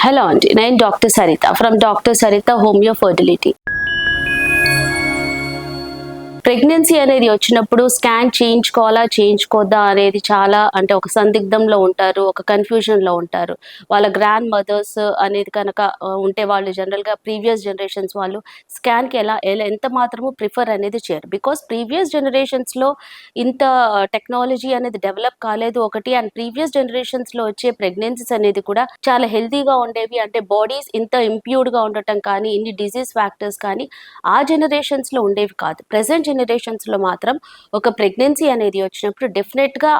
Hello అండి నేను doctor Saritha from doctor Saritha homeo fertility pregnancy అనేది వచ్చినప్పుడు స్కాన్ చేయించుకోవాలా చేయించుకోద్దా అనేది చాలా అంటే ఒక సందిగ్ధంలో ఉంటారు ఒక కన్ఫ్యూజన్లో ఉంటారు. వాళ్ళ గ్రాండ్ మదర్స్ అనేది కనుక ఉంటే వాళ్ళు జనరల్గా ప్రీవియస్ జనరేషన్స్ వాళ్ళు స్కాన్కి ఎలా ఎలా- ఎంత మాత్రము ప్రిఫర్ అనేది చేయరు. బికాస్ ప్రీవియస్ జనరేషన్స్లో ఇంత టెక్నాలజీ అనేది డెవలప్ కాలేదు ఒకటి అండ్ ప్రీవియస్ జనరేషన్స్లో వచ్చే ప్రెగ్నెన్సీస్ అనేది కూడా చాలా హెల్తీగా ఉండేవి. అంటే బాడీస్ ఇంత ఇంప్యూర్డ్గా ఉండటం కానీ ఇన్ని డిజీజ్ ఫ్యాక్టర్స్ కానీ ఆ జనరేషన్స్లో ఉండేవి కాదు. ప్రెసెంట్ జనరేషన్స్లో మాత్రం ఒక ప్రెగ్నెన్సీ అనేది వచ్చినప్పుడు డెఫినెట్గా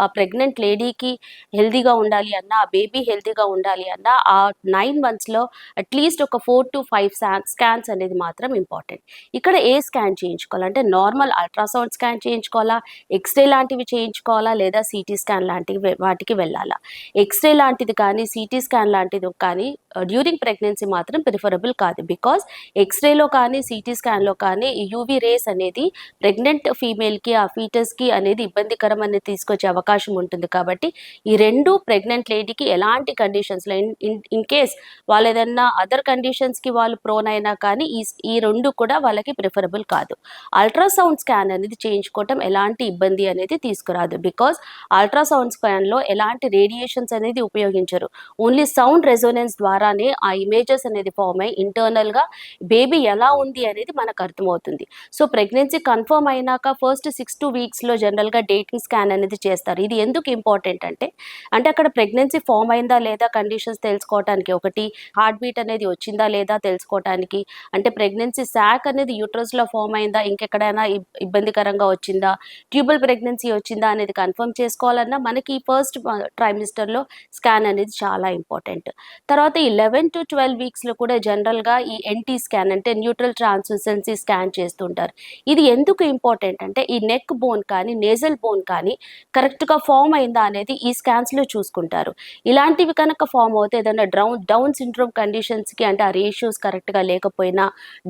ఆ ప్రెగ్నెంట్ లేడీకి హెల్తీగా ఉండాలి అన్న ఆ బేబీ హెల్తీగా ఉండాలి అన్న ఆ నైన్ మంత్స్లో అట్లీస్ట్ ఒక ఫోర్ టు ఫైవ్ స్కాన్స్ అనేది మాత్రం ఇంపార్టెంట్ ఇక్కడ ఏ స్కాన్ చేయించుకోవాలంటే నార్మల్ అల్ట్రాసౌండ్ స్కాన్ చేయించుకోవాలా? ఎక్స్రే లాంటివి చేయించుకోవాలా? లేదా సిటీ స్కాన్ లాంటివి వాటికి వెళ్ళాలా? ఎక్స్రే లాంటిది కానీ సిటీ స్కాన్ లాంటిది కానీ uh, డ్యూరింగ్ ప్రెగ్నెన్సీ మాత్రం ప్రిఫరబుల్ కాదు. బికాస్ ఎక్స్రేలో కానీ సిటీ స్కాన్లో కానీ యూవీ రేస్ అనేది ప్రెగ్నెంట్ ఫీమేల్కి ఆ ఫీటస్కి అనేది ఇబ్బందికరం అనేది తీసుకొచ్చే అవకాశం ఉంటుంది. కాబట్టి ఈ రెండు ప్రెగ్నెంట్ లేడీకి ఎలాంటి కండిషన్స్లో ఇన్ ఇన్ కేస్ వాళ్ళు ఏదన్నా అదర్ కండిషన్స్కి వాళ్ళు ప్రోన్ అయినా కానీ ఈ ఈ రెండు కూడా వాళ్ళకి ప్రిఫరబుల్ కాదు. అల్ట్రాసౌండ్ స్కాన్ అనేది చేయించుకోవటం ఎలాంటి ఇబ్బంది అనేది తీసుకురాదు. బికాస్ అల్ట్రాసౌండ్ స్కాన్లో ఎలాంటి రేడియేషన్స్ అనేది ఉపయోగించరు. ఓన్లీ సౌండ్ రెజోనెన్స్ ద్వారానే ఆ ఇమేజెస్ అనేది ఫామ్ అయ్యి ఇంటర్నల్గా బేబీ ఎలా ఉంది అనేది మనకు అర్థమవుతుంది. సో ప్రెగ్నెన్సీ కన్ఫర్మ్ అయినాక ఫస్ట్ సిక్స్ టు వీక్స్లో జనరల్గా డేటింగ్ స్కాన్ అనేది చేస్తారు. ఇది ఎందుకు ఇంపార్టెంట్ అంటే అంటే అక్కడ ప్రెగ్నెన్సీ ఫామ్ అయిందా లేదా కండిషన్స్ తెలుసుకోవడానికి ఒకటి హార్ట్ బీట్ అనేది వచ్చిందా లేదా తెలుసుకోవడానికి అంటే ప్రెగ్నెన్సీ శాక్ అనేది యూట్రస్లో ఫామ్ అయిందా ఇంకెక్కడైనా ఇబ్బందికరంగా వచ్చిందా ట్యూబల్ ప్రెగ్నెన్సీ వచ్చిందా అనేది కన్ఫర్మ్ చేసుకోవాలన్నా మనకి ఈ ఫస్ట్ ట్రైమిస్టర్లో స్కాన్ అనేది చాలా ఇంపార్టెంట్ తర్వాత ఈ లెవెన్ టు ట్వెల్వ్ వీక్స్లో కూడా జనరల్గా ఈ ఎన్టీ స్కాన్ అంటే న్యూట్రల్ ట్రాన్స్లూసెన్సీ స్కాన్ చేస్తుంటారు. ఇది ఎందుకు ఇంపార్టెంట్ అంటే ఈ నెక్ బోన్ కానీ నేజల్ బోన్ కానీ కరెక్ట్గా ఫామ్ అయిందా అనేది ఈ స్కాన్స్లో చూసుకుంటారు. ఇలాంటివి కనుక ఫామ్ అవుతే ఏదైనా డౌన్ డౌన్ సిండ్రోమ్ కండిషన్స్కి అంటే ఆ రేషియోస్ కరెక్ట్గా లేకపోయినా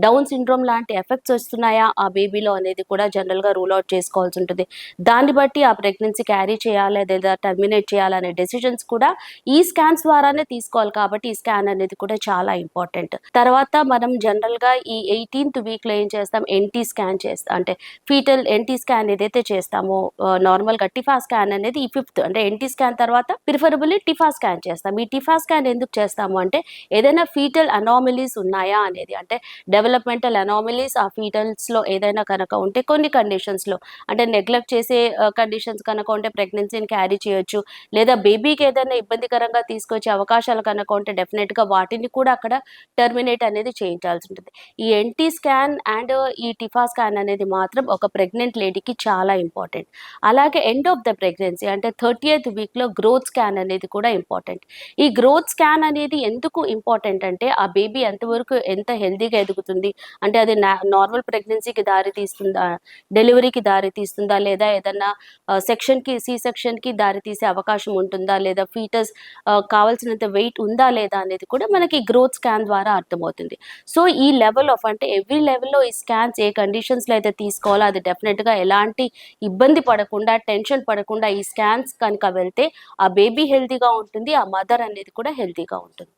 డౌన్ సిండ్రోమ్ లాంటి ఎఫెక్ట్స్ వస్తున్నాయా? ఆ బేబీలో అనేది కూడా జనరల్గా రూల్ అవుట్ చేసుకోవాల్సి ఉంటుంది. దాన్ని బట్టి ఆ ప్రెగ్నెన్సీ క్యారీ చేయాలా? లేదా టర్మినేట్ చేయాలనే డెసిషన్స్ కూడా ఈ స్కాన్స్ ద్వారానే తీసుకోవాలి కాబట్టి ఈ స్కాన్ అనేది కూడా చాలా ఇంపార్టెంట్ తర్వాత మనం జనరల్గా ఈ ఎయిటీన్త్ వీక్లో ఏం చేస్తాం? ఎన్టీ స్కాన్ చేస్తాం. అంటే ఫీటల్ ఎన్టీ స్కాన్ ఏదైతే చేస్తామో నార్మల్గా టిఫా స్కాన్ అనేది ఈ ఫిఫ్త్ అంటే ఎన్టీ స్కాన్ తర్వాత ప్రిఫరబుల్లీ టిఫా స్కాన్ చేస్తాం. ఈ టిఫా స్కాన్ ఎందుకు చేస్తాము అంటే ఏదైనా ఫీటల్ అనామిలీస్ ఉన్నాయా అనేది అంటే డెవలప్మెంటల్ అనామిలీస్ ఆ ఫీటల్స్లో ఏదైనా కనుక ఉంటే కొన్ని కండిషన్స్లో అంటే నెగ్లెక్ట్ చేసే కండిషన్స్ కనుక ఉంటే ప్రెగ్నెన్సీని క్యారీ చేయొచ్చు లేదా బేబీకి ఏదైనా ఇబ్బందికరంగా తీసుకొచ్చే అవకాశాలు కనుక ఉంటే డెఫినెట్గా వాటిని కూడా అక్కడ టర్మినేట్ అనేది చేయించాల్సి ఉంటుంది. ఈ ఎన్టీ స్కాన్ అండ్ ఈ టిఫా స్కాన్ అనేది అనేది మాత్రం ఒక ప్రెగ్నెంట్ లేడీకి చాలా ఇంపార్టెంట్ అలాగే ఎండ్ ఆఫ్ ద ప్రెగ్నెన్సీ అంటే థర్టీ ఎయిత్ వీక్లో గ్రోత్ స్కాన్ అనేది కూడా ఇంపార్టెంట్ ఈ గ్రోత్ స్కాన్ అనేది ఎందుకు ఇంపార్టెంట్ అంటే ఆ బేబీ ఎంతవరకు ఎంత హెల్తీగా ఎదుగుతుంది? అంటే అది నార్మల్ ప్రెగ్నెన్సీకి దారి తీస్తుందా? డెలివరీకి దారి తీస్తుందా? లేదా ఏదన్నా సెక్షన్కి సి సెక్షన్కి దారి తీసే అవకాశం ఉంటుందా? లేదా ఫీటస్ కావాల్సినంత వెయిట్ ఉందా లేదా అనేది కూడా మనకి గ్రోత్ స్కాన్ ద్వారా అర్థమవుతుంది. సో ఈ లెవెల్ ఆఫ్ అంటే ఎవ్రీ లెవెల్లో ఈ స్కాన్స్ ఏ కండిషన్స్లో అయితే తీసుకోవాలో అది డెఫినెట్గా ఎలాంటి ఇబ్బంది పడకుండా టెన్షన్ పడకుండా ఈ స్కాన్స్ కనుక వెళ్తే ఆ బేబీ హెల్తీగా ఉంటుంది ఆ మదర్ అనేది కూడా హెల్తీగా ఉంటుంది.